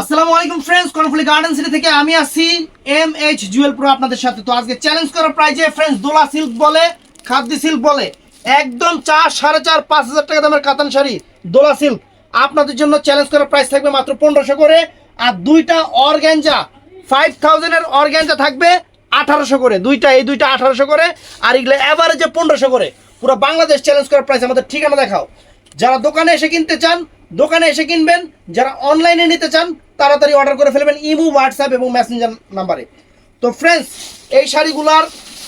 আসসালামু আলাইকুম friends Karnaphuli garden city থেকে আমি আছি এম এইচ জুয়েল প্রো আপনাদের সাথে। তো আজকে চ্যালেঞ্জ করার প্রাইজে ফ্রেন্ডস দোলা সিল্ক বলে খাদ্দি সিল্ক বলে, একদম চার, সাড়ে চার, পাঁচ হাজার টাকা দামের কাতান শাড়ি, দোলা সিল্ক আপনাদের জন্য চ্যালেঞ্জ করার প্রাইস থাকবে মাত্র পনেরোশো করে, আর দুইটা অর্গ্যাঞ্জা ফাইভ থাউজেন্ডের অর্গ্যাঞ্জা থাকবে আঠারোশো করে। দুইটা, এই দুইটা আঠারোশো করে, আর এগুলো অ্যাভারেজে পনেরোশো করে। পুরো বাংলাদেশ চ্যালেঞ্জ করার প্রাইস আমাদের ঠিকানা দেখাও। যারা দোকানে এসে কিনতে চান, দোকানে এসে কিনবেন, যারা অনলাইনে নিতে চান তাড়াতাড়ি অর্ডার করে ফেলবেন ইমু হোয়াটসঅ্যাপ এবং মেসেঞ্জার নাম্বারে তো ফ্রেন্ডস এই শাড়িগুলার,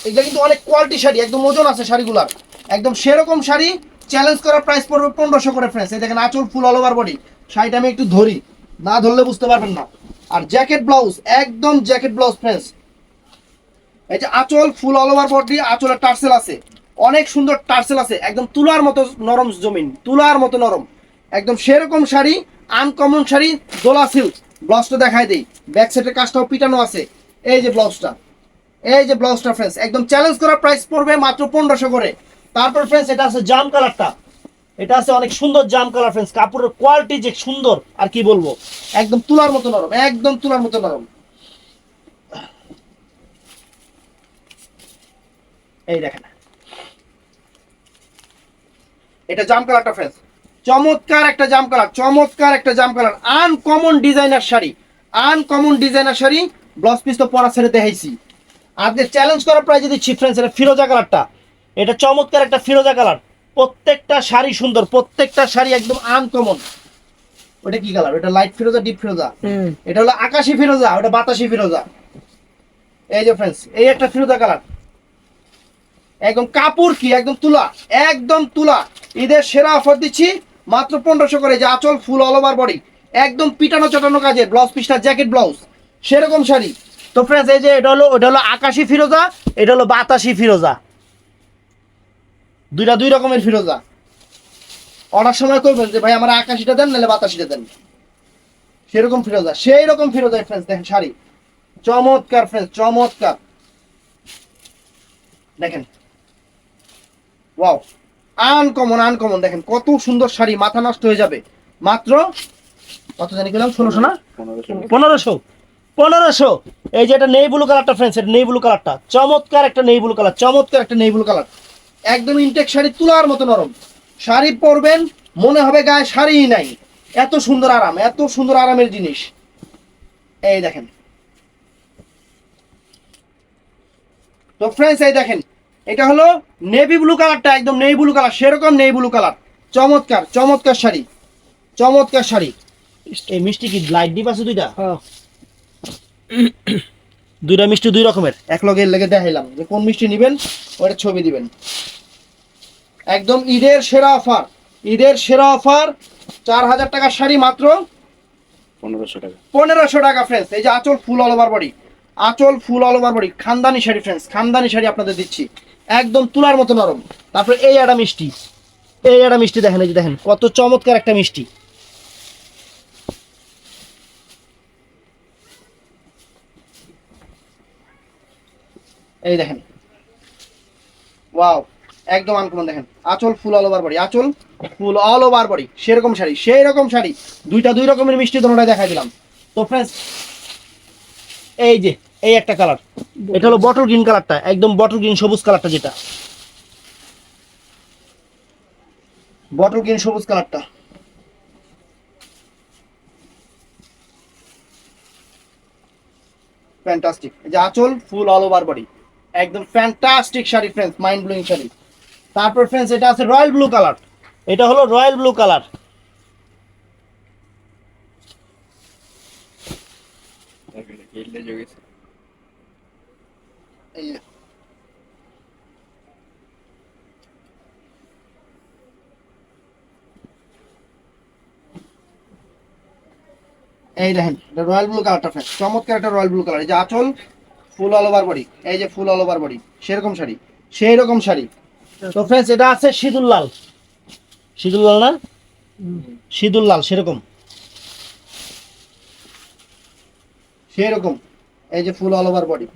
এগুলো কিন্তু অনেক কোয়ালিটি শাড়ি, একদম ওজন আছে শাড়িগুলার। একদম সেরকম শাড়ি চ্যালেঞ্জ করার প্রাইস পড়বে পনেরোশো করে ফ্রেন্ডস এই দেখেন আঁচল ফুল অল ওভার বডি শাড়িটা আমি একটু ধরি, না ধরলে বুঝতে পারবেন না। আর জ্যাকেট ব্লাউজ একদম জ্যাকেট ব্লাউজ ফ্রেন্ডস এই যে আঁচল ফুল অল ওভার বডি আঁচলের টার্সেল আছে। অনেক সুন্দর টার্সেল আছে, একদম তুলার মতো নরম জমিন, তুলার মতো নরম। একদম সেরকম শাড়ি আনকমন শাড়ি, দোলা সিল্ক ব্লাউজটা দেখায় দেই। ব্যাক সাইডের কাজটাও পিটানো আছে। এই যে ব্লাউজটা এই যে ব্লাউজটা ফ্রেন্ডস একদম চ্যালেঞ্জ করা প্রাইস পড়বে মাত্র পনেরোশো করে। তারপর ফ্রেন্ডস এটা আছে জাম কালারটা। এটা আছে অনেক সুন্দর জাম কালার ফ্রেন্ডস কাপড়ের কোয়ালিটি যে সুন্দর, আর কি বলব? একদম তুলার মতো নরম, একদম তুলার মতো নরম। এই দেখেন। এটা জাম কালারটা ফ্রেন্ডস চমৎকার একটা জাম কালার চমৎকার একটা জাম colour. Uncommon designer sari uncommon designer sari blouse piece তো পরা ছেড়ে দেখাইছি। আজকে চ্যালেঞ্জ করার প্রায় যদি ফ্রেন্ডস এটা ফিরোজা কালারটা। এটা চমৎকার একটা ফিরোজা কালার। প্রত্যেকটা শাড়ি সুন্দর প্রত্যেকটা শাড়ি একদম আনকমন ওটা কি কালার? ওটা লাইট ফিরোজা ডিপ ফিরোজা? এটা হলো আকাশি ফিরোজা ওটা বাতাসি ফিরোজা। এই যে ফ্রেন্ডস এই একটা ফিরোজা কালার। একদম কাপড় কি? একদম তুলা একদম তুলা। ঈদের সেরা অফার দিচ্ছি। মাত্র পনেরোশো করে যে আঁচল ফুল অল ওভার বডি একদম পিটানো চটানো কাজে ব্লাউজ পিসটা জ্যাকেট ব্লাউজ সেরকম শাড়ি। তো ফ্রেন্ডস এই যে এটা হলো এটা হলো আকাশি ফিরোজা, এটা হলো বাতাসি ফিরোজা। দুইটা দুই রকমের ফিরোজা। অর্ডার সময় করবেন যে, ভাই, আমার আকাশিটা দেন, নাহলে বাতাসিটা দেন। সেরকম ফিরোজা, সেই রকম ফিরোজা ফ্রেন্ডস দেখেন শাড়ি। চমৎকার ফ্রেন্ডস চমৎকার। দেখেন। ওয়াও আনকমন আনকমন দেখেন কত সুন্দর শাড়ি মাথা নষ্ট হয়ে যাবে। মাত্র কত জানি গেলাম ষোলোশো না? পনেরোশো। পনেরোশো। এই যে এটা নেই ব্লু কালারটা ফ্রেন্ডস এটা নেই ব্লু কালারটা চমৎকার একটা নেই ব্লু কালার চমৎকার একটা নেই ব্লু কালার একদম ইনটেক শাড়ি তুলার মতো নরম। শাড়ি পরবেন মনে হবে গায়ে শাড়িই নাই। এত সুন্দর আরাম এত সুন্দর আরামের জিনিস। এই দেখেন। তো ফ্রেন্ডস এই দেখেন এটা হলো নেভি ব্লু কালারটা একদম নেভি ব্লু কালার সেরকম নেভি ব্লু কালার চমৎকার চমৎকার শাড়ি চমৎকার শাড়ি। এই মিষ্টি কি লাইট ডিপ আছে দুইটা? দুইটা মিষ্টি দুই রকমের। এক লগে লেগে দেখাইলাম যে কোন মিষ্টি নেবেন ওটা ছবি দিবেন। একদম ঈদের সেরা অফার ঈদের সেরা অফার চার হাজার টাকার শাড়ি মাত্র পনেরোশো টাকা। পনেরোশো টাকা ফ্রেন্ডস এই যে আঁচল ফুল অল ওভার বডি আঁচল ফুল অল ওভার বডি খানদানি শাড়ি ফ্রেন্ডস খানদানি শাড়ি আপনাদের দিচ্ছি। একদম তুলার মতো নরম। তারপরে এই একটা মিষ্টি। এই একটা মিষ্টি দেখেন, এই যে দেখেন, কত চমৎকার একটা মিষ্টি। এই দেখেন। ওয়াও, একদম আনকমন দেখেন। আঁচল ফুল অল ওভার বডি আঁচল ফুল অল ওভার বডি সেরকম শাড়ি সেই রকম শাড়ি। দুইটা দুই রকমের মিষ্টি দোনোটাই দেখাই দিলাম। তো ফ্রেন্ডস এই যে এই একটা কালার। এটা হলো বটল গ্রিন কালারটা, একদম বটল গ্রিন সবুজ কালারটা যেটা। বটল গ্রিন সবুজ কালারটা। ফ্যান্টাস্টিক যে আঁচল ফুল অল ওভার বডি একদম fantastic sari friends mind blowing sari. তারপর ফ্রেন্ডস এটা আছে রয়্যাল ব্লু কালার এটা হলো রয়্যাল ব্লু কালার এই দেখেন রয়্যাল ব্লু কালারটা ফ্রেন্ড চমৎকার একটা রয়্যাল ব্লু কালার এই যে আঁচল, ফুল অল ওভার বডি এই যে ফুল অল ওভার বডি সেরকম শাড়ি। সেই রকম শাড়ি। তো ফ্রেন্ডস এটা আছে সিঁদুর লাল। সিঁদুর লাল না? সিঁদুর লাল, সেরকম। সেরকম। এই যে ফুল অল ওভার বডি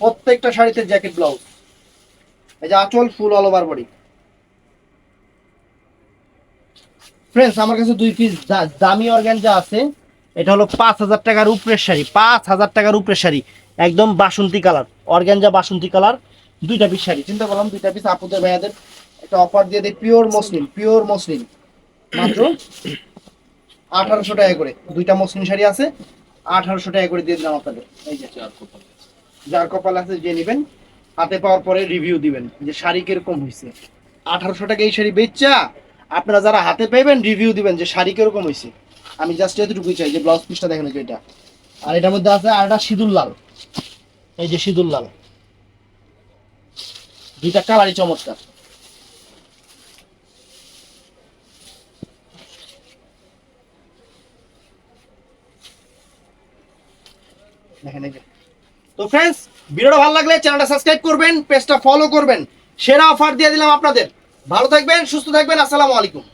প্রত্যেকটা শাড়িতে জ্যাকেট, ব্লাউজ। এই যে আঁচল full all over body friends আমার কাছে দুই পিস দামি অর্গ্যানজা আছে, এটা হলো পাঁচ হাজার টাকার উপরের শাড়ি, পাঁচ হাজার টাকার উপরের শাড়ি, একদম বাসন্তী কালার। অর্গ্যানজা বাসন্তী কালার, দুইটা পিস শাড়ি। চিন্তা করলাম দুইটা পিস আপুদের, ভাইয়াদের, একটা অফার দিয়ে দিই পিওর মসলিন পিওর মসলিন মাত্র আঠারোশো টাকা করে, দুইটা মসলিন শাড়ি আছে, আঠারোশো টাকা করে দিয়ে দিলাম আপনাদের। এই যে যার কপাল আছে যে নেবেন, হাতে পাওয়ার পরে রিভিউ দিবেন যে শাড়ি কীরকম হয়েছে আঠারোশো টাকা এই শাড়ি বেচা, আপনারা যারা হাতে পাইবেন রিভিউ দিবেন যে শাড়ি কীরকম হয়েছে আমি জাস্ট এতটুকুই চাই যে ব্লাউজ পিসটা দেখেন এটা। আর এটার মধ্যে আছে আর একটা সিঁদুর লাল। এই যে সিঁদুর লাল। দুইটা কালারই চমৎকার। দেখেন এই যে। তো ফ্রেন্ডস ভিডিওটা ভালো লাগলে চ্যানেলটা সাবস্ক্রাইব করবেন পেজটা ফলো করবেন। সেরা অফার দিয়ে দিলাম আপনাদের। ভালো থাকবেন, সুস্থ থাকবেন, আসসালামু আলাইকুম।